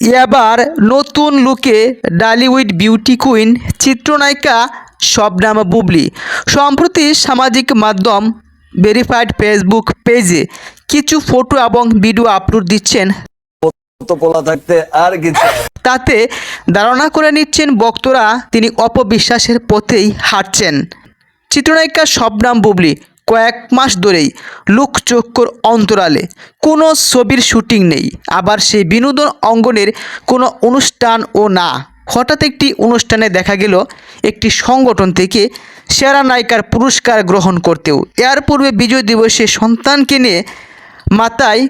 এবার নতুন লুকে ডালিউড বিউটি কুইন চিত্রনায়িকা শবনাম বুবলি। সম্প্রতি সামাজিক মাধ্যম ভেরিফাইড ফেসবুক পেজে কিছু ফটো এবং ভিডিও আপলোড দিচ্ছেন। থাকতে আর কিছু তাতে ধারণা করে নিচ্ছেন বক্তরা তিনি অপবিশ্বাসের পথেই হাঁটছেন। চিত্রনায়িকা শবনাম বুবলি কয়েক মাস ধরেই লোকচক্ষুর অন্তরালে। কোনো ছবির শুটিং নেই। আবার সেই বিনোদন অঙ্গনের কোনো অনুষ্ঠান ও না। হঠাৎ একটি অনুষ্ঠানে দেখা গেল একটি সংগঠন থেকে সেরা নায়িকার পুরস্কার গ্রহণ করতেও। এর পূর্বে বিজয় দিবসে সন্তানকে নিয়ে মাথায়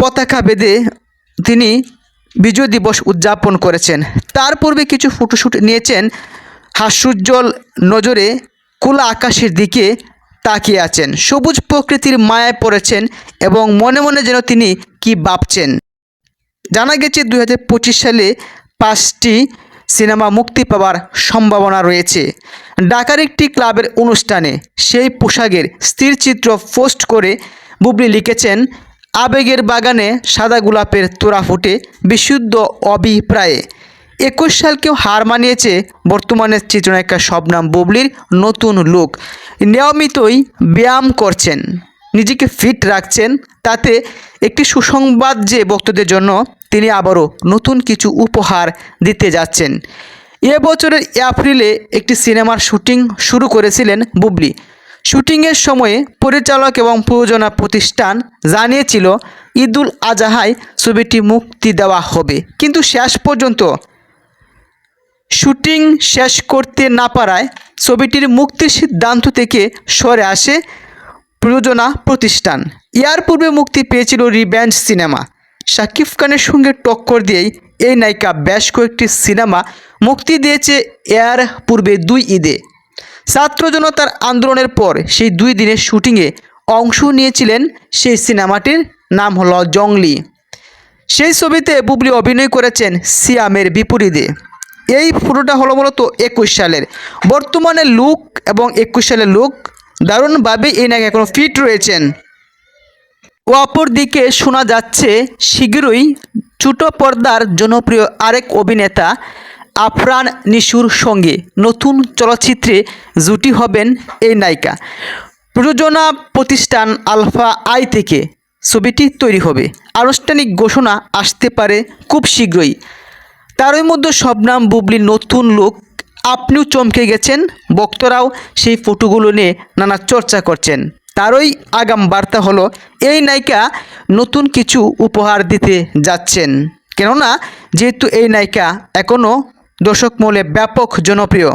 পতাকা বেঁধে তিনি বিজয় দিবস উদযাপন করেছেন। তার পূর্বে কিছু ফটোশ্যুট নিয়েছেন হাস্যোজ্জ্বল নজরে খোলা আকাশের দিকে তাকিয়ে আছেন। সবুজ প্রকৃতির মায়ায় পড়েছেন এবং মনে মনে যেন তিনি কি ভাবছেন। জানা গেছে দু হাজার পঁচিশ সালে পাঁচটি সিনেমা মুক্তি পাওয়ার সম্ভাবনা রয়েছে। ঢাকার একটি ক্লাবের অনুষ্ঠানে সেই পোশাকের স্থির চিত্র পোস্ট করে বুবলি লিখেছেন, আবেগের বাগানে সাদা গোলাপের তোড়া ফুটে বিশুদ্ধ অভিপ্রায়ে। একুশ সালকেও হার মানিয়েছে, বর্তমানে চিত্রনায়িকা শবনাম বুবলির নতুন লুক। নিয়মিতই ব্যায়াম করছেন, নিজেকে ফিট রাখছেন, তাতে একটি সুসংবাদ যে ভক্তদের জন্য তিনি আবারও নতুন কিছু উপহার দিতে যাচ্ছেন। এ বছরের এপ্রিলে একটি সিনেমার শুটিং শুরু করেছিলেন বুবলি। শুটিংয়ের সময়ে পরিচালক এবং প্রযোজনা প্রতিষ্ঠান জানিয়েছিল, ঈদুল আজহায় ছবিটি মুক্তি দেওয়া হবে। কিন্তু শেষ পর্যন্ত শুটিং শেষ করতে না পারায় ছবিটির মুক্তির সিদ্ধান্ত থেকে সরে আসে প্রযোজনা প্রতিষ্ঠান। ইয়ার পূর্বে মুক্তি পেয়েছিল রিভেঞ্জ সিনেমা। শাকিব খানের সঙ্গে টক্কর দিয়েই এই নায়িকা বেশ কয়েকটি সিনেমা মুক্তি দিয়েছে এর পূর্বে দুই ঈদে। ছাত্র জনতার আন্দোলনের পর সেই দুই দিনের শুটিংয়ে অংশ নিয়েছিলেন সেই সিনেমাটির নাম হলো জংলি। সেই ছবিতে বুবলি অভিনয় করেছেন সিয়ামের বিপরীতে। এই ফটোটা হলো মূলত একুশ সালের। বর্তমানে লুক এবং একুশ সালের লুক দারুণভাবে এই নাকি এখনও ফিট রয়েছেন। ও অপরদিকে শোনা যাচ্ছে শীঘ্রই ছোট পর্দার জনপ্রিয় আরেক অভিনেতা আফরান নিশুর সঙ্গে নতুন চলচ্চিত্রে জুটি হবেন এই নায়িকা। প্রযোজনা প্রতিষ্ঠান আলফা আই থেকে ছবিটি তৈরি হবে। আনুষ্ঠানিক ঘোষণা আসতে পারে খুব শীঘ্রই। তারই মধ্যে শবনাম বুবলি নতুন লোক আপনিও চমকে গেছেন। ভক্তরাও সেই ফটোগুলো নিয়ে নানা চর্চা করছেন। তারই আগাম বার্তা হলো, এই নায়িকা নতুন কিছু উপহার দিতে যাচ্ছেন। কেননা, যেহেতু এই নায়িকা এখনও দর্শক মূলে ব্যাপক জনপ্রিয়।